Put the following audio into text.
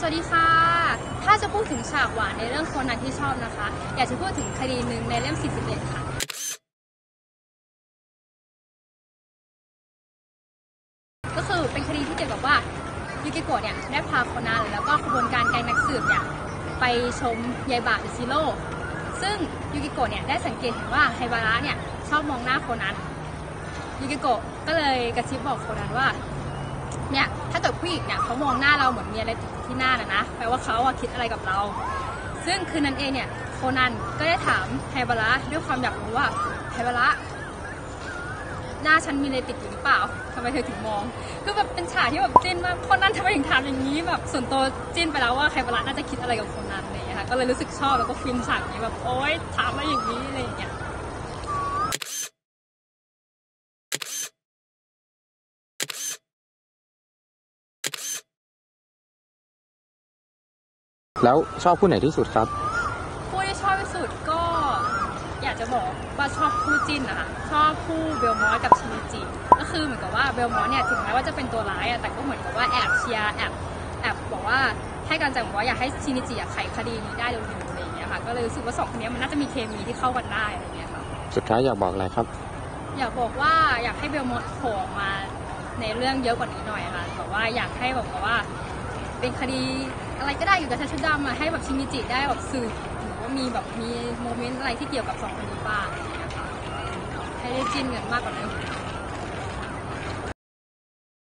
สวัสดีค่ะ ถ้าจะพูดถึงฉากหวานในเรื่องโคนันที่ชอบนะคะ อยากจะพูดถึงคดีหนึ่งในเล่ม 41 ค่ะก็คือเป็นคดีที่เกี่ยวกับว่ายูกิโกะเนี่ยได้พาโคนันแล้วก็ขบวนการแก๊งนักสืบเนี่ยไปชมยายบะอิซิโร่ซึ่งยูกิโกะเนี่ยได้สังเกตเห็นว่าไฮบาระเนี่ยชอบมองหน้าโคนันยูกิโกะก็เลยกระซิบบอกโคนันว่า เนี่ยถ้าเกิดผู้หญิงเนี่ยเขามองหน้าเราเหมือนมีอะไรติดที่หน้านะนะแปลว่าเขาอะคิดอะไรกับเรา ซึ่งคืนนั้นเองเนี่ยโคนันก็ได้ถามไฮบาระด้วยความอยากรู้ว่าไฮบาระหน้าฉันมีอะไรติดอยู่หรือเปล่าทำไมเธอถึงมอง คือแบบเป็นฉากที่แบบจิ้นมากโคนันทำไมถึงถามอย่างนี้แบบส่วนตัวจิ้นไปแล้วว่าไฮบาระน่าจะคิดอะไรกับโคนันเงี้ยค่ะก็เลยรู้สึกชอบแล้วก็ฟินฉากนี้แบบโอ๊ยถามมาอย่างนี้อะไรอย่างเงี้ย แล้วชอบคู่ไหนที่สุดครับ คู่ที่ชอบที่สุดก็ อยากจะบอกว่าชอบคู่จิ้นนะคะชอบคู่เบลมอสกับชินิจิก็คือเหมือนกับว่าเบลมอสเนี่ยถึงแม้ว่าจะเป็นตัวร้ายอะแต่ก็เหมือนกับว่าแอบเชียร์แอบแอบบอกว่าให้กำลังใจบอกว่าอยากให้ชินิจิอะไขคดีนี้ได้เร็วๆอะไรอย่างเงี้ยค่ะก็เลยรู้สึกว่าสองคนนี้มันน่าจะมีเคมีที่เข้ากันได้อะไรอย่างเงี้ยค่ะสุดท้ายอยากบอกอะไรครับ อยากบอกว่าอยากให้เบลมอสโผล่ออกมาในเรื่องเยอะกว่านี้หน่อยค่ะแบบว่าอยากให้แบบว่า เป็นคดี อะไรก็ได้อยู่กับชาชุดดำอะให้แบบชิมิจิได้แบบสื่อหรือว่ามีแบบมีโมเมนต์อะไรที่เกี่ยวกับสองคนนี้บ้างอะไรอย่างเงี้ยค่ะให้ได้จิ้นกันมากกว่านี้